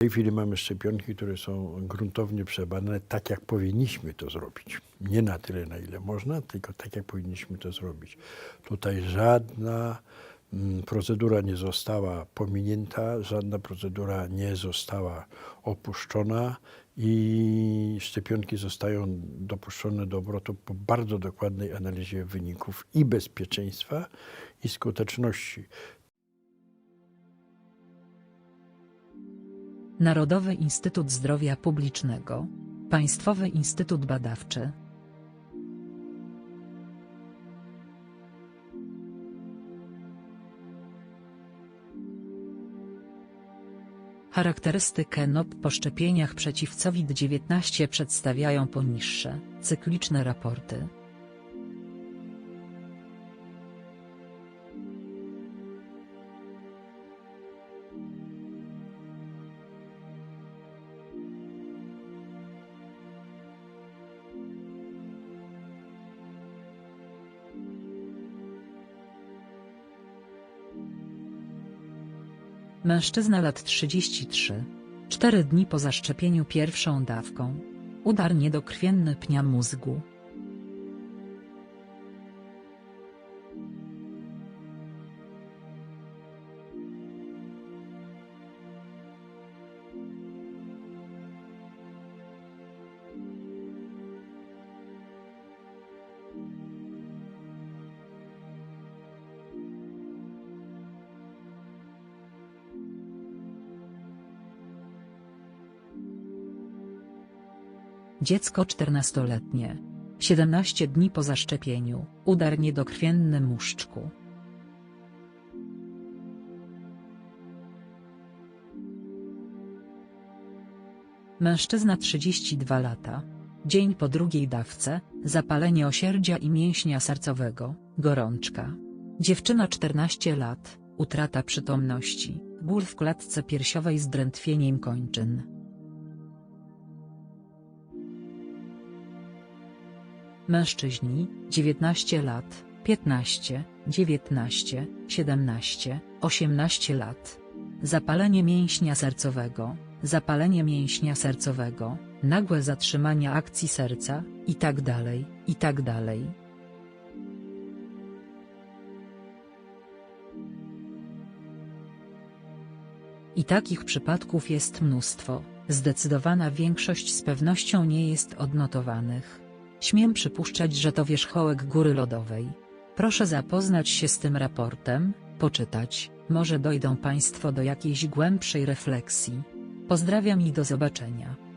tej chwili mamy szczepionki, które są gruntownie przebadane tak, jak powinniśmy to zrobić. Nie na tyle, na ile można, tylko tak, jak powinniśmy to zrobić. Tutaj żadna mm, procedura nie została pominięta, żadna procedura nie została opuszczona i szczepionki zostają dopuszczone do obrotu po bardzo dokładnej analizie wyników i bezpieczeństwa, i skuteczności. Narodowy Instytut Zdrowia Publicznego, Państwowy Instytut Badawczy. Charakterystykę NOP po szczepieniach przeciw COVID-19 przedstawiają poniższe, cykliczne raporty. Mężczyzna lat 33. Cztery dni po zaszczepieniu pierwszą dawką. Udar niedokrwienny pnia mózgu. Dziecko 14-letnie. 17 dni po zaszczepieniu, udar niedokrwienny muszczku. Mężczyzna 32 lata. Dzień po drugiej dawce, zapalenie osierdzia i mięśnia sercowego, gorączka. Dziewczyna 14 lat, utrata przytomności, ból w klatce piersiowej z drętwieniem kończyn. Mężczyźni, 19 lat, 15, 19, 17, 18 lat. Zapalenie mięśnia sercowego, zapalenie mięśnia sercowego, nagłe zatrzymanie akcji serca, i tak dalej, i tak. I takich przypadków jest mnóstwo, zdecydowana większość z pewnością nie jest odnotowanych. Śmiem przypuszczać, że to wierzchołek góry lodowej. Proszę zapoznać się z tym raportem, poczytać, może dojdą Państwo do jakiejś głębszej refleksji. Pozdrawiam i do zobaczenia.